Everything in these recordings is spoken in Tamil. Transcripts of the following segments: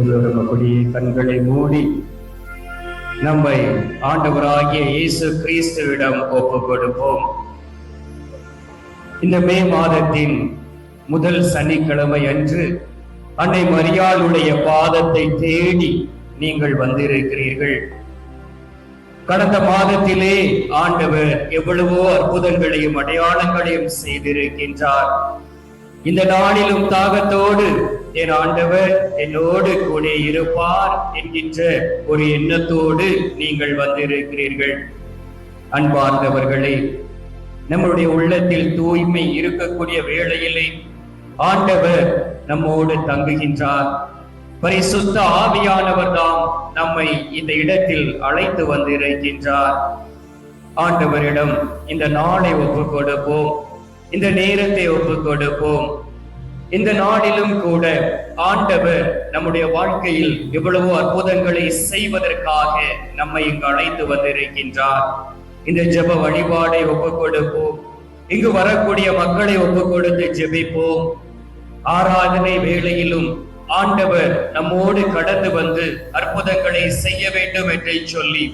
ஒருவரும் கண்களை மூடி நம்மை ஆண்டவராகிய இயேசு கிறிஸ்துவிடம் ஒப்பு கொடுப்போம் இந்த மே மாதத்தின் முதல் சனிக்கிழமை அன்று அன்னை மரியாளுடைய பாதத்தை தேடி நீங்கள் வந்திருக்கிறீர்கள். கடந்த மாதத்திலே ஆண்டவர் எவ்வளவோ அற்புதங்களையும் அடையாளங்களையும் செய்திருக்கின்றார். இந்த நாளிலும் தாகத்தோடு என் ஆண்டவர் என்னோடு கூட இருப்பார் என்கின்ற ஒரு எண்ணத்தோடு நீங்கள் வந்திருக்கிறீர்கள். அன்பார்ந்தவர்களே நம்முடைய உள்ளத்தில் தூய்மை இருக்கக்கூடிய வேளையிலே ஆண்டவர் நம்மோடு தங்குகின்றார். பரிசுத்த ஆவியானவர் தாம் நம்மை இந்த இடத்தில் அழைத்து வந்திருக்கின்றார். ஆண்டவரிடம் இந்த நாளை ஒப்பு கொடுப்போம் இந்த நேரத்தை ஒப்பு கொடுப்போம் இந்த நாளிலும் கூட ஆண்டவர் நம்முடைய வாழ்க்கையில் எவ்வளவோ அற்புதங்களை செய்வதற்காக நம்மை இங்கு அழைத்து வந்திருக்கின்றார். இந்த ஜெப வழிபாடை ஒப்பு கொடுப்போம் இங்கு வரக்கூடிய மக்களை ஒப்புக்கொடுத்து ஜெபிப்போம். ஆராதனை வேளையிலும் ஆண்டவர் நம்மோடு கடந்து வந்து அற்புதங்களை செய்ய வேண்டும் என்று சொல்லி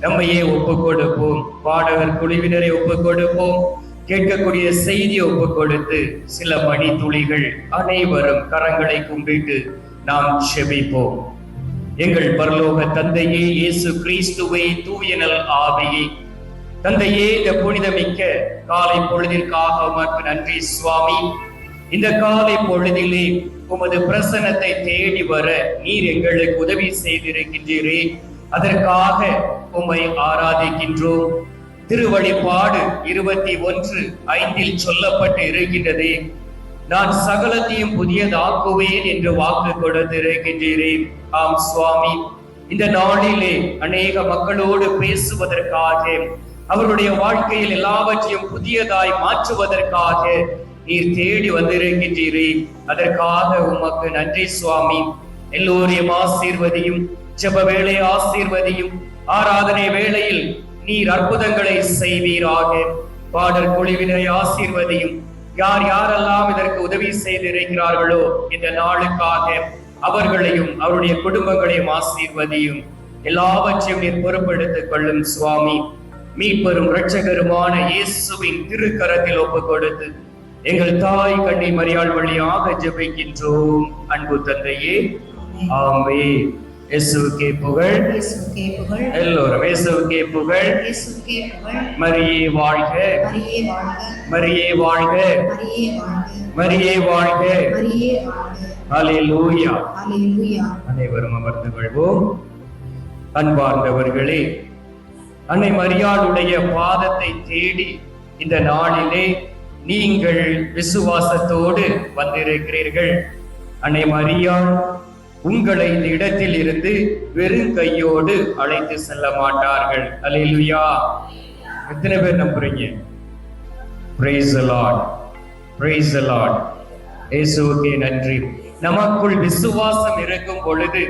நம்மையே ஒப்புக் கொடுப்போம் பாடகர் குழுவினரை ஒப்புக் கொடுப்போம் கேட்கக்கூடிய செய்தியை ஒப்பு கொடுத்து சில மணி துளிகள் அனைவரும் கரங்களை கும்பிட்டு நாம் செபிப்போம். எங்கள் பரலோக தந்தையே இயேசு கிறிஸ்துவை தூயனல் ஆவியே. தந்தையே இந்த புனிதமிக்க காலை பொழுதிற்காக உமக்கு நன்றி சுவாமி. இந்த காலை பொழுதிலே உமது பிரசன்னத்தை தேடி வர நீர் எங்களுக்கு உதவி செய்திருக்கின்றீரே. அதற்காக உம்மை ஆராதிக்கின்றோம். திருவழிப்பாடு இருபத்தி ஒன்று ஐந்தில் சொல்லப்பட்டு இருக்கின்றது. நான் சகலத்தையும் புதியதாக்குவேன் என்று வாக்கு கொடுத்திருக்கின்றேன் ஆம் சுவாமி. இந்த நாளிலே அநேக மக்களோடு பேசுவதற்காக அவருடைய வாழ்க்கையில் எல்லாவற்றையும் புதியதாய் மாற்றுவதற்காக நீர் தேடி வந்திருக்கின்றீரே. அதற்காக உமக்கு நன்றி சுவாமி. எல்லோரையும் ஆசீர்வதியும் ஜப வேளை ஆசீர்வதியும் ஆராதனை வேளையில் நீர் அற்புதங்களை செய்வீராக. பாடல் குழுவினரை ஆசீர்வதியும். யார் யாரெல்லாம் இதற்கு உதவி செய்திருக்கிறார்களோ இந்த நாளுக்காக அவர்களையும் அவருடைய குடும்பங்களையும் ஆசீர்வதியும். எல்லாவற்றையும் நீர் பொறுப்பெடுத்துக் கொள்ளும் சுவாமி. மீட்பெரும் இரட்சகருமான இயேசுவின் திருக்கரத்தில் ஒப்பு கொடுத்து எங்கள் தாய் கண்ணி மரியாள் வழியாக ஜெபிக்கின்றோம். அன்பு தந்தையே ஆமே இயேசுவுக்கே புகழ். இயேசுவுக்கே புகழ். எல்லோரும் இயேசுவுக்கே புகழ். இயேசுவுக்கே புகழ். மரியே வாழ்க. மரியே வாழ்க. மரியே வாழ்க. மரியே வாழ்க. ஹalleluya. அல்லேலூயா அனைவரும் அமர்ந்து கொள்வோம். அன்பார்ந்தவர்களே அன்னை மரியாளுடைய பாதத்தை தேடி இந்த நாளிலே நீங்கள் விசுவாசத்தோடு வந்திருக்கிறீர்கள். அன்னை மரியாள் உங்களை இந்த இடத்தில் இருந்து வெறும் கையோடு அழைத்து செல்ல மாட்டார்கள். அலையிலுயா எத்தனை பேர் நம்புறீங்க? பிரைஸ் அலாட் பிரைஸ் அலாட் இயேசுவுக்கே நன்றி. நமக்குள் விசுவாசம் இருக்கும் பொழுது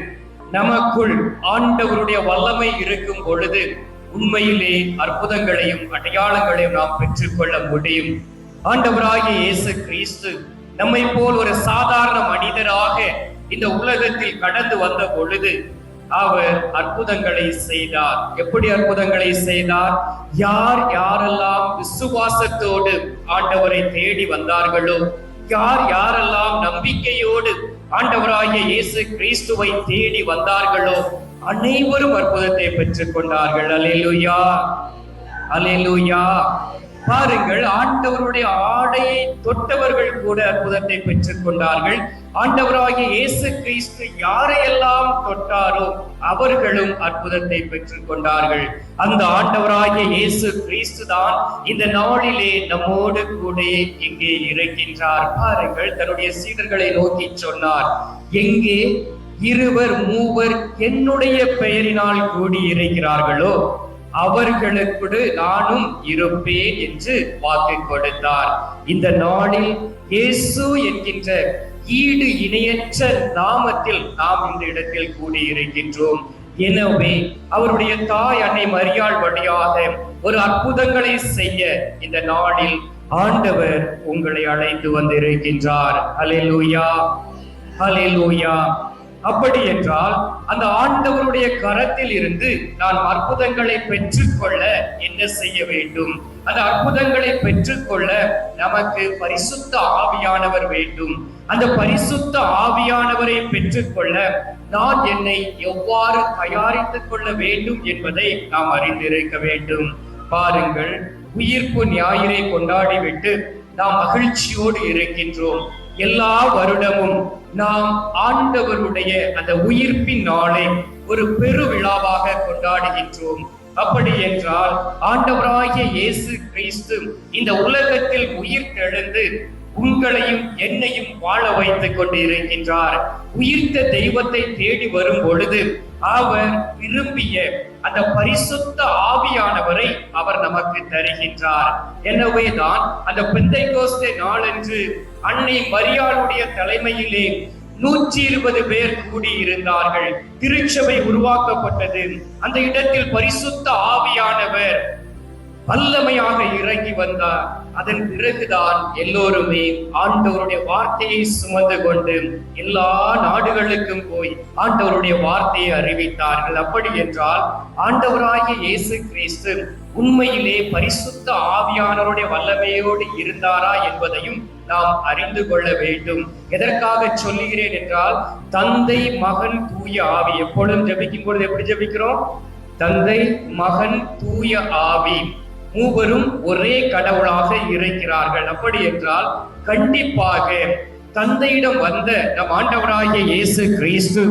நமக்குள் ஆண்டவருடைய வல்லமை இருக்கும் பொழுது உண்மையிலே அற்புதங்களையும் அடையாளங்களையும் நாம் பெற்றுக்கொள்ள முடியும். ஆண்டவராகிய இயேசு கிறிஸ்து நம்மை போல் ஒரு சாதாரண மனிதராக இந்த உலகத்தில் கடந்து வந்த பொழுது அவர் அற்புதங்களை செய்தார். எப்படி அற்புதங்களை செய்தார்? யார் யாரெல்லாம் விசுவாசத்தோடு ஆண்டவரை தேடி வந்தார்களோ யார் யாரெல்லாம் நம்பிக்கையோடு ஆண்டவராகிய இயேசு கிறிஸ்துவை தேடி வந்தார்களோ அனைவரும் அற்புதத்தை பெற்றுக் கொண்டார்கள். அலேலுயா அலேலுயா பாருங்கள் ஆண்டவருடைய ஆடையை தொட்டவர்கள் கூட அற்புதத்தை பெற்றுக் கொண்டார்கள். ஆண்டவராகிய இயேசு கிறிஸ்து யாரையெல்லாம் தொட்டாரோ அவர்களும் அற்புதத்தை பெற்றுக் கொண்டார்கள். அந்த ஆண்டவராகிய இயேசு கிறிஸ்து தான் இந்த நாளிலே நம்மோடு கூட இங்கே இருக்கின்றார். பாருங்கள் தன்னுடைய சீடர்களை நோக்கி சொன்னார். எங்கே? இருவர் மூவர் என்னுடைய பெயரினால் கூடி இருக்கிறார்களோ அவர்களுக்கு நானும் இருப்பேன் என்று வாக்கு கொடுத்தார். இந்த நாளில் இயேசு என்கின்ற ஈடு இணையற்ற நாமத்தில் நாம் இந்த இடத்தில் கூடியிருக்கின்றோம். எனவே அவருடைய தாய் அன்னை மரியாள் வழியாக ஒரு அற்புதங்களை செய்ய இந்த நாளில் ஆண்டவர் உங்களை அழைத்து வந்திருக்கின்றார். அலிலூயா அலிலூயா அப்படி என்றால் அந்த ஆண்டவருடைய கரத்தில் இருந்து நான் அற்புதங்களை பெற்றுக்கொள்ள என்ன செய்ய வேண்டும்? அந்த அற்புதங்களை பெற்றுக்கொள்ள நமக்கு பரிசுத்த ஆவியானவர் வேண்டும். அந்த பரிசுத்த ஆவியானவரை பெற்றுக்கொள்ள நான் என்னை எவ்வாறு தயாரித்துக் கொள்ள வேண்டும் என்பதை நாம் அறிந்திருக்க வேண்டும். பாருங்கள் உயிர்ப்பு ஞாயிறை கொண்டாடிவிட்டு நாம் மகிழ்ச்சியோடு இருக்கின்றோம். எல்லா வருடமும் நாம் ஆண்டவருடைய அந்த உயிர்ப்பின் நாளை ஒரு பெருவிழாவாக கொண்டாடுகின்றோம். அப்படி என்றால் ஆண்டவராகிய இயேசு கிறிஸ்து இந்த உலகத்தில் உயிர் தெழுந்து உங்களையும் என்னையும் வாழ வைத்துக் கொண்டு இருக்கின்றார் உயிர்த்த தெய்வத்தை தேடி வரும் பொழுது அவர் விரும்பிய அந்த பரிசுத்த ஆவியானவரை அவர் நமக்கு தருகின்றார். எனவே தான் அந்த பிந்தை கோஸ்தே நாளன்று அன்னை மரியாளுடைய தலைமையிலே நூற்றி இருபது பேர் கூடியிருந்தார்கள். திருச்சபை உருவாக்கப்பட்டது. அந்த இடத்தில் பரிசுத்த ஆவியானவர் வல்லமையாக இறங்கி வந்தார். அதன் பிறகுதான் எல்லோருமே ஆண்டவருடைய வார்த்தையை சுமந்து கொண்டு எல்லா நாடுகளுக்கும் போய் ஆண்டவருடைய வார்த்தையை அறிவித்தார்கள். அப்படி என்றால் ஆண்டவராகிய இயேசு கிறிஸ்து உண்மையிலே பரிசுத்த ஆவியானவருடைய வல்லமையோடு இருந்தாரா என்பதையும் நாம் அறிந்து கொள்ள வேண்டும். எதற்காக சொல்லுகிறேன் என்றால் தந்தை மகன் தூய ஆவி. எப்பொழுதும் ஜபிக்கும் பொழுது எப்படி ஜபிக்கிறோம்? தந்தை மகன் தூய ஆவி. மூவரும் ஒரே கடவுளாக இருக்கிறார்கள் அப்படி என்றால் கண்டிப்பாக தந்தையிடம் வந்த நம் ஆண்டவராகிய இயேசு கிறிஸ்து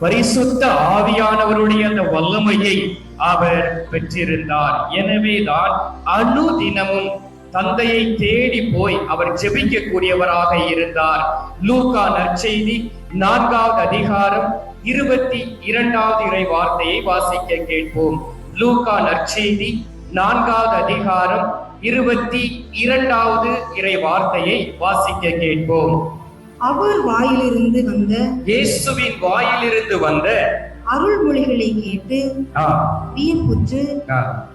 பரிசுத்த ஆவியானவருடைய அந்த வல்லமையை அவர் பெற்றிருந்தார். எனவேதான் அனுதினமும் தந்தையை தேடி போய் அவர் ஜெபிக்கக்கூடியவராக இருந்தார். லூகா நற்செய்தி நான்காவது அதிகாரம் இருபத்தி இரண்டாவது இறை வார்த்தையை வாசிக்க கேட்போம். லூகா நற்செய்தி நான்காவது அதிகாரம் இருபத்தி இரண்டாவது இறை வார்த்தையை வாசிக்க கேட்போம். அவர் வாயிலிருந்து வந்த இயேசுவின் வாயிலிருந்து வந்த அருள்மொழிகளை கேட்டு வியப்புற்று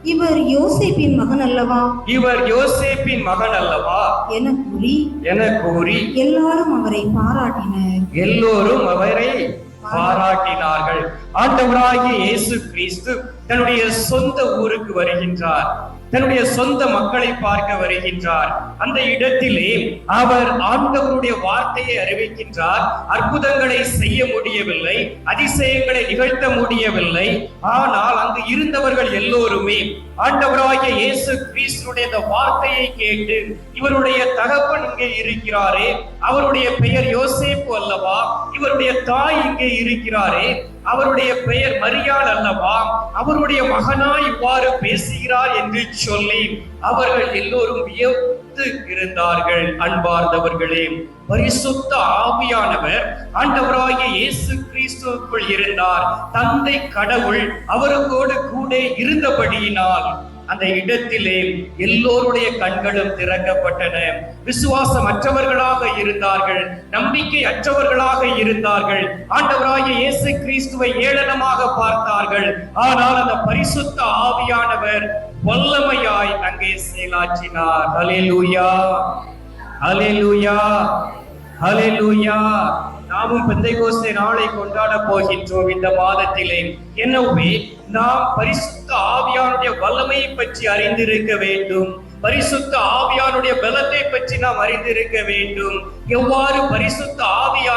இவர் யோசேப்பின் மகன் அல்லவா? இவர் யோசேப்பின் மகன் அல்லவா? என கூறி என கூறி எல்லாரும் அவரை பாராட்டினர். எல்லோரும் அவரை பாராட்டினார்கள். ஆண்டவராகிய இயேசு கிறிஸ்து தன்னுடைய சொந்த ஊருக்கு வருகின்றார். தன்னுடைய சொந்த மக்களை பார்க்க வருகின்றார். அந்த இடத்திலே அவர் ஆண்டவருடைய வார்த்தையை அறிவிக்கின்றார். அற்புதங்களை செய்ய முடியவில்லை அதிசயங்களை நிகழ்த்த முடியவில்லை. ஆனால் அங்கு இருந்தவர்கள் எல்லோருமே ஆண்டவராகிய இயேசு கிறிஸ்துடைய இந்த வார்த்தையை கேட்டு இவருடைய தகப்பன் இங்கே இருக்கிறாரே அவருடைய பெயர் யோசேப்பு அல்லவா? இவருடைய தாய் இங்கே இருக்கிறாரே அவருடைய பெயர் மரியாள் அல்லவா? அவருடைய மகனாய் இவ்வாறு பேசுகிறார் என்று சொல்லி அவர்கள் எல்லோரும் ஒத்து இருந்தார்கள் அன்பார்ந்தவர்களே. பரிசுத்த ஆவியானவர் ஆண்டவராகிய இயேசு கிறிஸ்துவுக்குள் இருந்தார். தந்தை கடவுள் அவருக்கோடு கூட இருந்தபடியினால் அந்த இடத்திலே எல்லோருடைய கண்களும் திறக்கப்பட்டன. விசுவாசம் அற்றவர்களாக இருந்தார்கள் நம்பிக்கை அற்றவர்களாக இருந்தார்கள். ஆண்டவராகிய இயேசு கிறிஸ்துவை ஏளனமாக பார்த்தார்கள். ஆனால் அந்த பரிசுத்த ஆவியானவர் வல்லமையாய் அங்கே செயலாற்றினார். அலேலூயா ஹalleluya. ஹalleluya. நாமும் பெந்தைகோஸ்தே நாளை கொண்டாட போகின்றோம் இந்த மாதத்திலே. எனவே நாம் பரிசுத்த ஆவியானுடைய வல்லமையை பற்றி அறிந்திருக்க வேண்டும். பரிசுத்த ஆவியானுடைய பலத்தை பற்றி நாம் அறிந்திருக்க வேண்டும். எவ்வாறு பரிசுத்த ஆவியா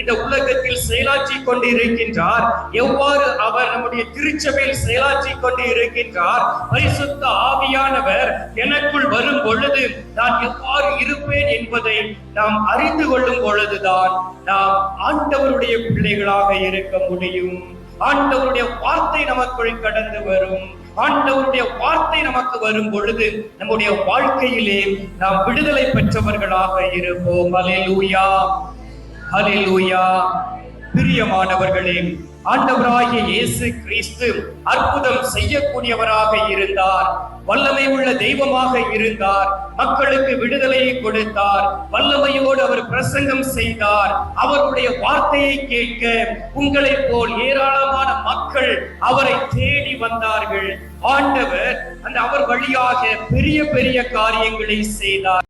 இந்த உலகத்தில் செயலாற்றி கொண்டு இருக்கின்றார் எவ்வாறு அவர் நம்முடைய திருச்சபையில் செயலாற்றி கொண்டு இருக்கின்றார் பரிசுத்த ஆவியானவர் எனக்குள் வரும் பொழுது நான் எவ்வாறு இருப்பேன் என்பதை நாம் அறிந்து கொள்ளும் பொழுதுதான் நாம் ஆண்டவருடைய பிள்ளைகளாக இருக்க முடியும். ஆண்டவருடைய வார்த்தை நமக்குள் கடந்து வரும். ஆண்டவருடைய வார்த்தை நமக்கு வரும் பொழுது நம்முடைய வாழ்க்கையிலே நாம் விடுதலை பெற்றவர்களாக இருப்போம். அலையூயா ஹலிலூயா பிரியமானவர்களே ஆண்டவராகிய இயேசு கிறிஸ்து அற்புதம் செய்யக்கூடியவராக இருந்தார். வல்லமை உள்ள தெய்வமாக இருந்தார். மக்களுக்கு விடுதலையை கொடுத்தார். வல்லமையோடு அவர் பிரசங்கம் செய்தார். அவருடைய வார்த்தையை கேட்க உங்களைப் போல் ஏராளமான மக்கள் அவரை தேடி வந்தார்கள். ஆண்டவர் அந்த அவர் வழியாக பெரிய பெரிய காரியங்களை செய்தார்.